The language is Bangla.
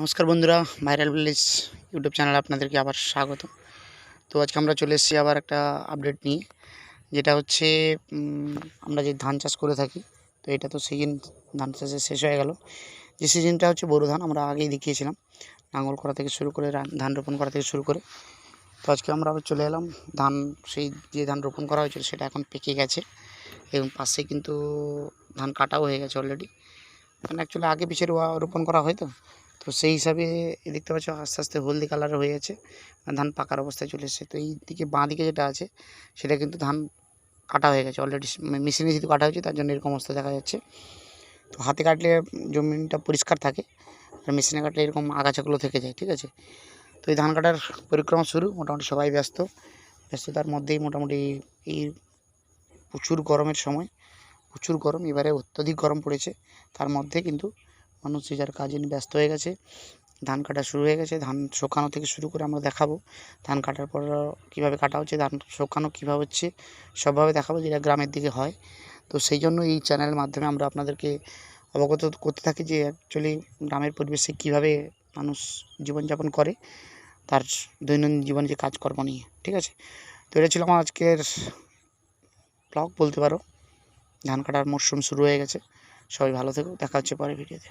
নমস্কার বন্ধুরা ভাইরাল ভিলেজ ইউটিউব চ্যানেলে আপনাদেরকে আবার স্বাগত। তো আজকে আমরা চলে এসেছি আবার একটা আপডেট নিয়ে, যেটা হচ্ছে আমরা যে ধান চাষ করে থাকি, তো এটা তো সিজন ধান চাষে শেষ হয়ে গেল। যে সিজনটা হচ্ছে বোরো ধান, আমরা আগেই দেখিয়েছিলাম নাঙল করা থেকে শুরু করে ধান রোপণ করা থেকে শুরু করে। তো আজকে আমরা আবার চলে এলাম, ধান সেই যে ধান রোপণ করা হয়েছিল, সেটা এখন পেকে গেছে, এবং পাশে কিন্তু ধান কাটাও হয়ে গেছে অলরেডি মানে অ্যাকচুয়ালি আগে পিছিয়ে রোপণ করা হয় তো? তো সেই হিসাবে দেখতে পাচ্ছ আস্তে আস্তে হলদি কালার হয়ে গেছে। আর ধান পাকার অবস্থায় চলে এসেছে। তো এই দিকে বাঁ দিকে যেটা আছে, সেটা কিন্তু ধান কাটা হয়ে গেছে। অলরেডি মেশিনে যেহেতু কাটা হয়েছে, তার জন্য এরকম অবস্থা দেখা যাচ্ছে। তো হাতে কাটলে জমিটা পরিষ্কার থাকে, আর মেশিনে কাটলে এরকম আগাছাগুলো থেকে যায়, ঠিক আছে? তো এই ধান কাটার পরিক্রমা শুরু। মোটামুটি সবাই ব্যস্ত। ব্যস্ততার মধ্যেই মোটামুটি এই প্রচুর গরমের সময়, প্রচুর গরম। এবারে অত্যধিক গরম পড়েছে। তার মধ্যে কিন্তু মানুষ যে যার কাজে নিয়ে ব্যস্ত হয়ে গেছে, ধান কাটা শুরু হয়ে গেছে, ধান শুকানো থেকে শুরু করে আমরা দেখাবো। ধান কাটার পর কীভাবে কাটা হচ্ছে, ধান শুকানো কীভাবে হচ্ছে, সবভাবে দেখাবো যেটা গ্রামের দিকে হয়। তো সেই জন্য এই চ্যানেলের মাধ্যমে আমরা আপনাদেরকে অবগত করতে থাকি যে অ্যাকচুয়ালি গ্রামের পরিবেশে কীভাবে মানুষ জীবনযাপন করে, তার দৈনন্দিন জীবনে যে কাজকর্ম নিয়ে, ঠিক আছে? তো এটা ছিল আমার আজকের ব্লগ বলতে পারো। ধান কাটার মরশুম শুরু হয়ে গেছে। সবাই ভালো থেকো দেখা হচ্ছে পরে ভিডিওতে।